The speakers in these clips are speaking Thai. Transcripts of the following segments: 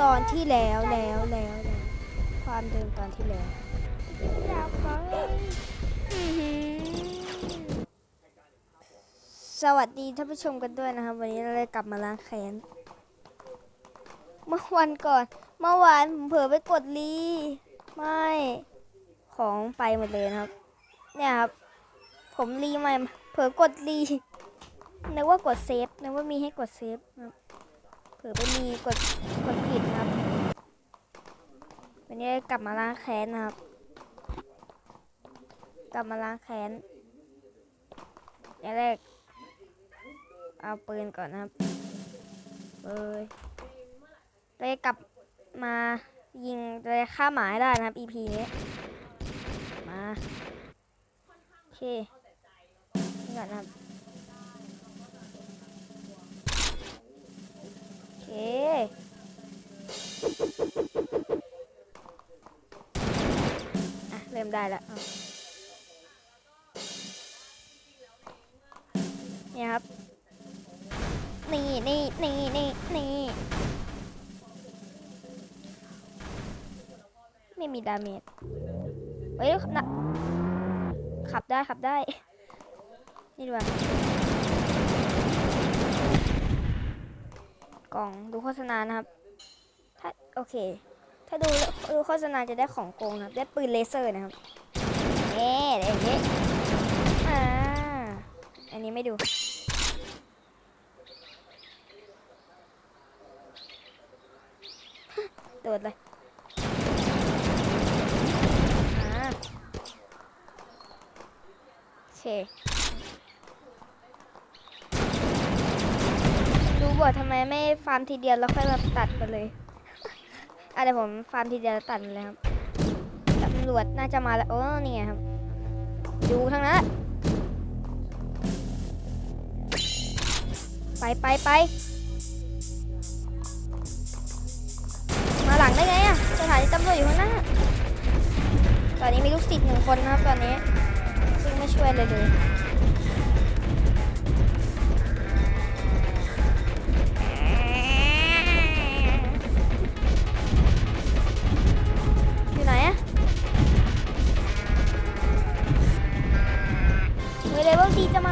ตอนที่แล้วแล้วแล้วแล้วความเดิมตอนที่แล้วอยากไปอื้อหือสวัสดีท่านผู้ชมกันด้วยนะครับ วันนี้เราเลยกลับมาล้างแค้นเมื่อวันก่อน เมื่อวานผมเผลอไปกดรีไม่ของไปหมดเลยนะครับ เนี่ยครับ ผมรีใหม่เผลอกดรีนึกว่ากดเซฟนึกว่ามีให้กดเซฟนะครับ เผลอไปมีกดกดผิดครับ วันนี้กลับมาล้างแค้นนะครับ กลับมาล้างแค้นอย่างแรก เอาปืนก่อนนะครับเอ้ยเราจะกลับมายิงเราจะฆ่าหมาให้ได้นะครับ EP นี้ มาโอเคนี่ก่อนนะครับ อเคอะ เริ่มได้แล้วนี่ครับ นี่นี่นี่นี่นี่ไม่มีดาเมจเฮ้ยนะขับได้ขับได้ นี่ดีกว่า กล่องดูโฆษณานะครับ ถ้าโอเค ถ้าดูดูโฆษณาจะได้ของโกงนะครับ ได้ปืนเลเซอร์นะครับเอ๊ะอย่างนี้อ่าอันนี้ไม่ดูโดดเลยอ่าโอเค บอดทำไมไม่ฟาร์มทีเดียวแล้วค่อยมาตัดกันเลยอะเดี๋ยวผมฟาร์มทีเดียวแล้วตัดเลยครับตำรวจน่าจะมาแล้วโอ้นี่ไงครับดูทั้งนั้นไปไปไปมาหลังได้ไงอะสถานีตำรวจอยู่ข้างหน้าตอนนี้มีลูกศิษย์หนึ่งคนนะครับตอนนี้ซึ่งไม่ช่วยเลยเลย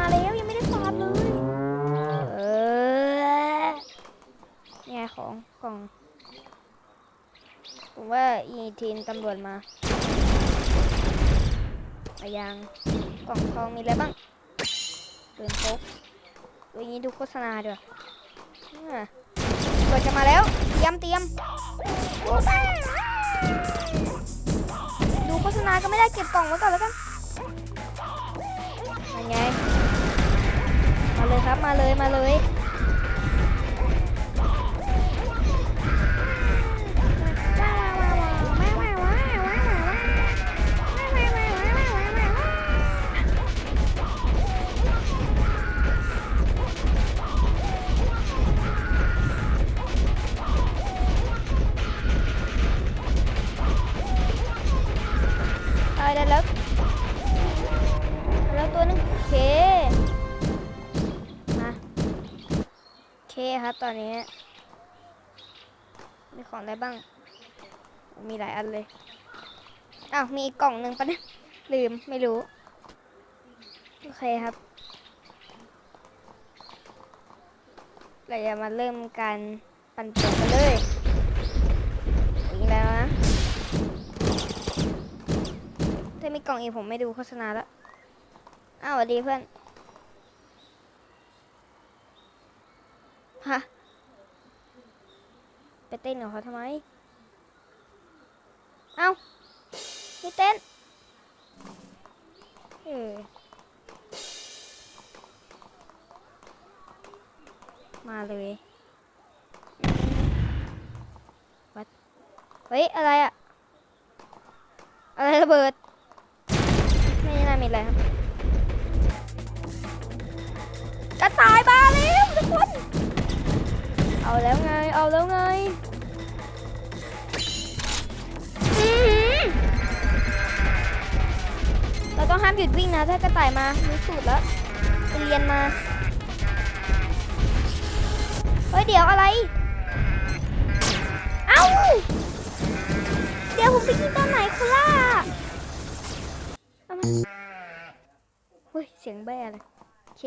มาแล้วยังไม่ได้ฟาร์มเลย เออนี่ไงของกล่อง ผมว่าอีทีนตำรวจมาอายังกล่องทองมีอะไรบ้างปืนพกดูอย่างนี้ดูโฆษณาด้วยตำรวจะมาแล้ว เตรียมเตรียมดูโฆษณาก็ไม่ได้เก็บกล่องไว้ก่อนแล้วกันยังไง เลยครับ มาเลยมาเลย คครับ ตอนนี้ มีของอะไรบ้าง มีหลายอันเลย อ้าว มีอีกกล่องหนึ่งปะเนี่ยลืมไม่รู้ โอเคครับเราจะมาเริ่มการปั่นป่วนกันเลยอีกแล้วนะถ้ามีกล่องอีกผมไม่ดูโฆษณาแล้ว อ้าวสวัสดีเพื่อน ฮะ ไปเต้นกับเขาทำไม เอาไม่เต้น เออมาเลยวัดเฮ้ย อะไรอะอะไรระเบิด ไม่น่ามีอะไรครับกระต่ายมาแล้วทุกคน เอาแล้วไง เอาแล้วไง หยุดวิ่งนะถ้ากระต่ายมารู้สูตรแล้วไปเรียนมา เฮ้ยเดี๋ยวอะไร เอ้ายิงตอนไหนโคล่าเอามาเฮ้ยเสียงแบ่เลยโอเค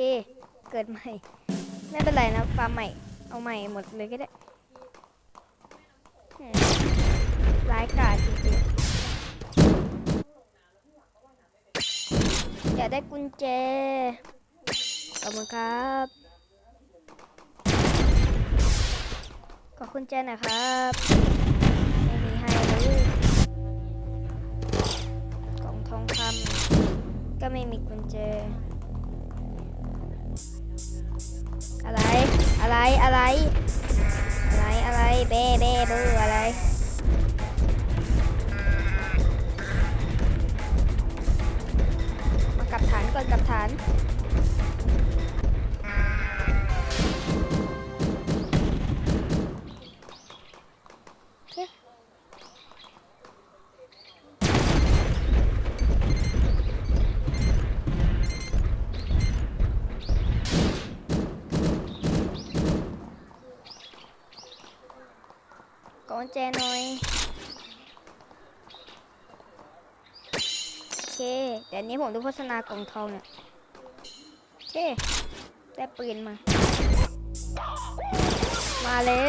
เกิดใหม่ ไม่เป็นไรนะฟาร์มใหม่ เอาใหม่หมดเลยก็ได้ร้ายกาจจริงๆ อยากได้กุญแจ ขอบคุณครับ ขอกุญแจหน่อยครับ ไม่มีให้เลยกล่องทองคำก็ไม่มีกุญแจ อะไร อะไร อะไร อะไร อะไร เบ้เบ้เบืออะไร ก่อนกับฐาน เคเดี๋ยวนี้ผมดูโฆษณากล่องทองเนี่ยโอเคได้ปืนมา มาแล้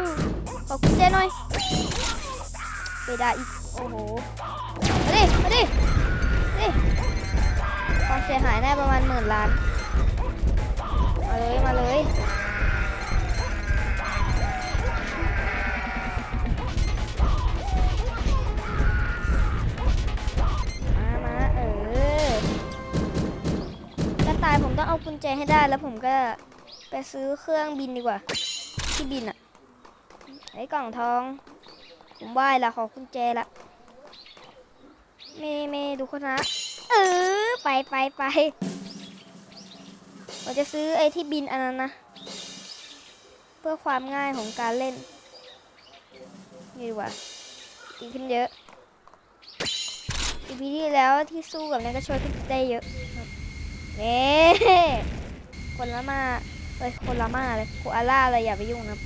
วขอกุญแจหน่อยไปได้อีก โอ้โหมาดิมาดิมาดิความเสียหายได้ประมาณหมื่นล้าน มาเลย มาเลย ต้องเอากุญแจให้ได้แล้วผมก็ไปซื้อเครื่องบินดีกว่า ที่บินอะไอ้กล่องทอง ผมไหว้ละขอกุญแจละไม่ไม่ดูโฆษณาเออไปไปไปเราจะซื้อไอ้ที่บินอันนั้นนะ เพื่อความง่ายของการเล่นนี่ดีกว่าดีขึ้นเยอะอีพีที่แล้วที่สู้กับนักก็ช่วยขึ้นได้เยอะ เน่คนละมาเอ้ยคนละมาเลยโคอาล่าเลยอย่าไปยุ่งนะ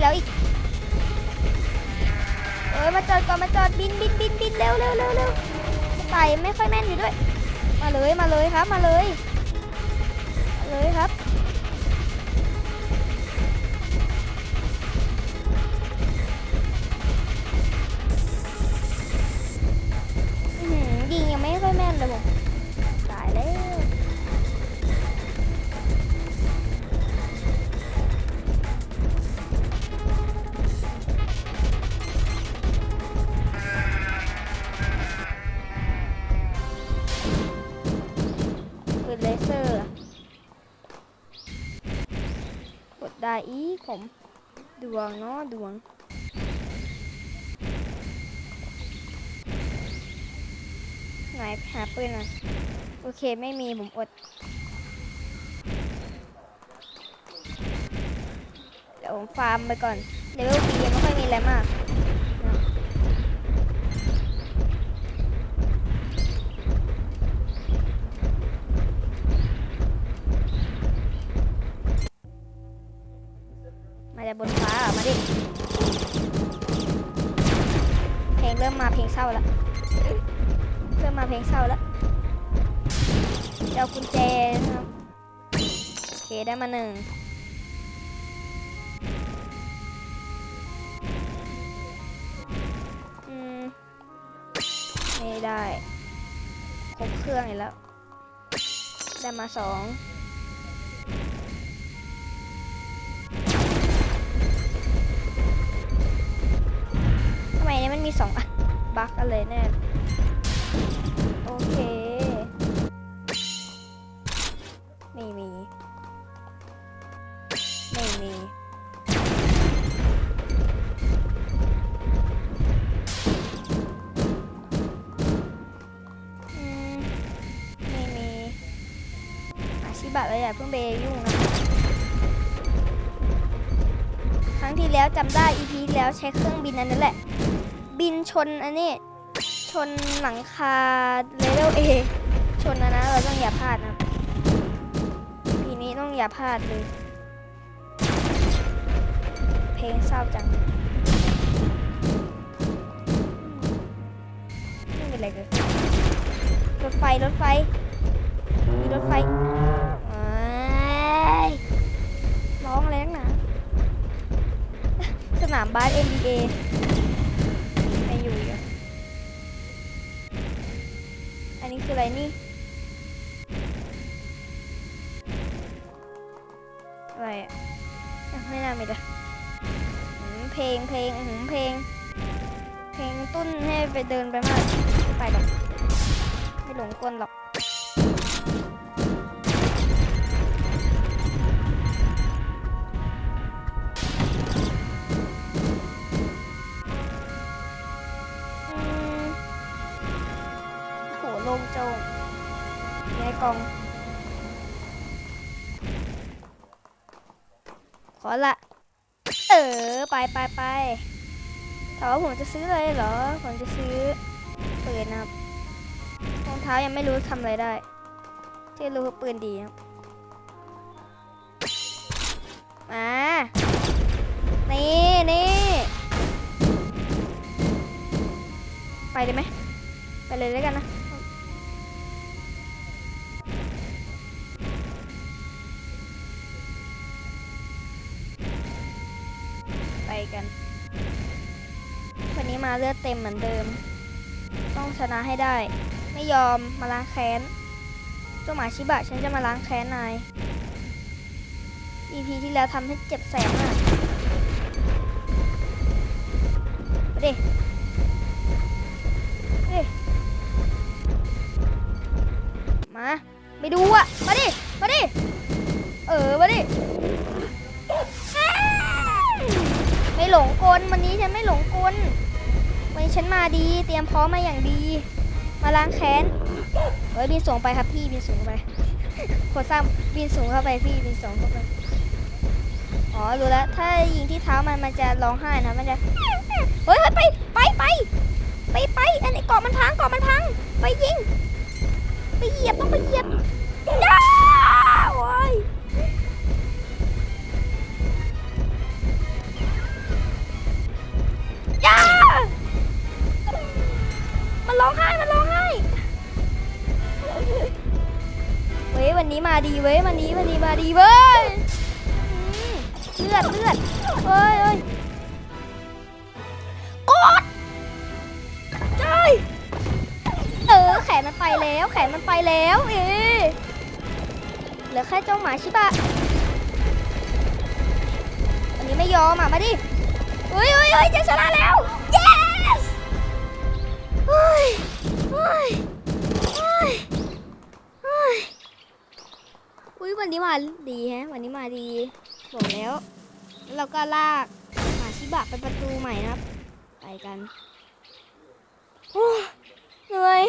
แล้วอีกเอ้ยมาจอดก่อนมาจอดบินบินบินบินเร็วเร็วเร็วเร็วไต่ไม่ค่อยแม่นอยู่ด้วย มาเลยมาเลยครับมาเลยมาเลยครับ ผม ดวงเนาะดวง ไหนหาปืนอะ โอเคไม่มีผมอดเดี๋ยวผมฟาร์มไปก่อนเลเวลปียังไม่ค่อยมีอะไรมาก ร้าแล้วเริ่มมาเพลงเศร้าแล้วเอากุญแจนะครับได้มาหนึ่งไม่ได้ครบเครื่องอีกแล้ว ได้มาสองทำไมเนี่ยมันมีสองอัน บั๊กกันเลยแน่ โอเค ไม่มี ไม่มีไม่มีอาชิบะเลยอะเพิ่งไปยุ่งนะ ครั้งที่แล้วจำได้ EP แล้วใช้เครื่องบินอันนั้นแหละ บินชนอันนี้ ชนหลังคาเลเวลเอชนนะนะ เราต้องอย่าพลาดนะทีนี้ต้องอย่าพลาดเลย เพลงเศร้าจังไม่เป็นไรเลยรถไฟ รถไฟ มีรถไฟร้องอะไรนักหนาสนามบาส NBA อะไรนี่ อะไรอะ ไม่น่ามีเลยเพลงเพลงอื้อหืมเพลง เพลงตุ้นให้ไปเดินไปมากไม่ไปหรอก ไม่หลงกลหรอก ลงโจงในกล่อง ขอละ เออ ไปไปไปถามว่าผมจะซื้ออะไรเหรอ ผมจะซื้อปืนนะครับรองเท้ายังไม่รู้ทำอะไรได้ ที่รู้คือปืนดีครับมานี่นี่ไปเลยไหมไปเลยแล้วกันนะ มาเลือดเต็มเหมือนเดิม ต้องชนะให้ได้ ไม่ยอมมาล้างแค้นเจ้าหมาชิบะฉันจะมาล้างแค้นนาย EP ที่แล้วทำให้เจ็บแสบมากไปดิมาไปดูอะมาดิ มาดิ เออ มาดิ ไม่หลงกลวันนี้ฉันไม่หลงกล วันฉันมาดี เตรียมพร้อมมาอย่างดี มาล้างแค้นเฮ้ยบินสูงไปครับพี่บินสูงไปโคตรซ้ำบินสูงเข้าไปพี่บินสูงเข้าไปอ๋อรู้แล้วถ้ายิงที่เท้ามันมันจะร้องไห้นะมันจะเฮ้ยเฮ้ยไปไปไปไปไปอันนี้เกาะมันพังเกาะมันพังไปยิง ไปเหยียบต้องไปเหยียบ นี้มาดีเว้ยวันนี้วันนี้มาดีเว้ยเลือดเลือดเฮ้ยเฮ้ยกดใช่เออแขนมันไปแล้วแขนมันไปแล้วเอ๊เหลือแค่เจ้าหมาชิบะอันนี้ไม่ยอมอะมาดิเฮ้ยเฮ้ยเฮ้ยจะชนะแล้ว yes เฮ้ยเฮ้ยเฮ้ยเฮ้ย อุ้ยวันนี้มาดีแฮะ วันนี้มาดี บอกแล้วแล้วเราก็ลากหมาชิบะไปประตูใหม่นะครับ ไปกันโอ้เหนื่อย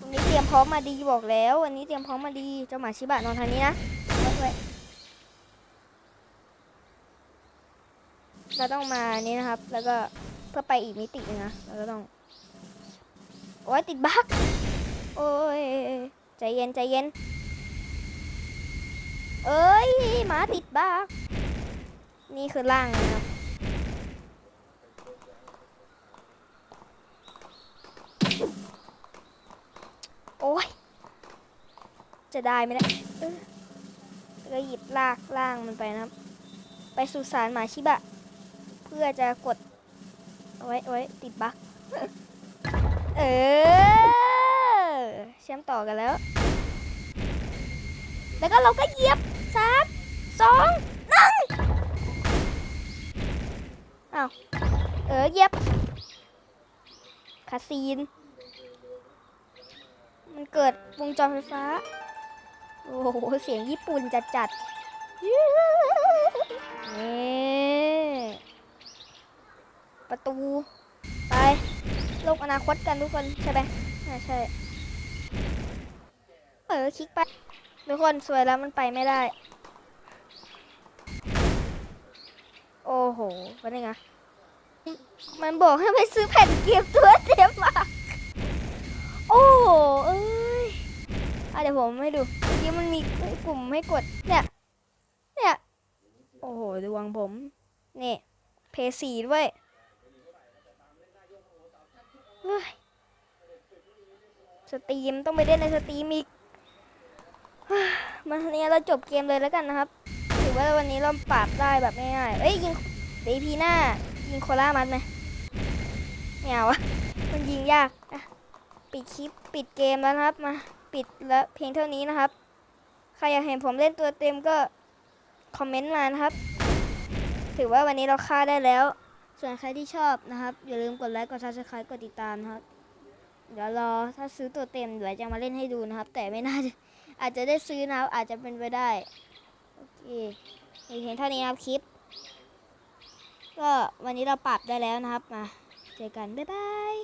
วันนี้เตรียมพร้อมมาดีบอกแล้ว วันนี้เตรียมพร้อมมาดีเจ้าหมาชิบะนอนทางนี้นะเราต้องมานี่นะครับ แล้วก็เพื่อไปอีกมิตินึงนะเราก็ต้องโอ้ยติดบั๊กโอ้ยใจเย็นใจเย็น เอ้ยหมาติดบั๊กนี่คือร่างนะครับโอ้ย จะได้ไหมเนี่ยเออแล้วก็หยิบลากล่างมันไปนะครับ ไปสุสานหมาชิบะ เพื่อจะกด เอาไว้เอาไว้ติดบั๊กเออเชื่อมต่อกันแล้ว แล้วก็เราก็เหยียบสามสองหนึ่งอ้าวเออเหยียบคาซีน มันเกิดวงจรไฟฟ้า โอ้โห เสียงญี่ปุ่นจัดจัดนี่ประตู ไป โลกอนาคตกันทุกคน ใช่ไหมใช่ เออคลิกไป ทุกคนสวยแล้วมันไปไม่ได้ โอ้โหวันนี้ไงมันบอกให้ไปซื้อแผ่นเกมตัวเต็มมาโอ้โหเอ้ยอเดี๋ยวผมให้ดูเมื่มันมีปุ่มให้กด เนี่ย เนี่ย โอ้โหดวงผมเนี่ยเพย์สีด้วยเฮ้ยสตรีมต้องไปเล่นในสตรีมอีก มาทีนี้เราจบเกมเลยแล้วกันนะครับ ถือว่าวันนี้เราปราบได้แบบง่ายๆเอ้ยยิงเดยว EP หน้า ยิงโคล่ามันไหมไม่เอาอะมันยิงยากอะปิดคลิปปิดเกมแล้วนะครับ มาปิดแล้วเพียงเท่านี้นะครับ ใครอยากเห็นผมเล่นตัวเต็มก็คอมเมนต์มานะครับ ถือว่าวันนี้เราฆ่าได้แล้ว ส่วนใครที่ชอบนะครับ อย่าลืมกดไลค์กด subscribe กดติดตามนะครับ เดี๋ยวรอถ้าซื้อตัวเต็มเดี๋ยวจะมาเล่นให้ดูนะครับ แต่ไม่น่าจะ อาจจะได้ซื้อนะครับอาจจะเป็นไปได้ โอเคเพียงเท่านี้ครับคลิป ก็วันนี้เราปรับได้แล้วนะครับมาเจอกัน บ๊ายบาย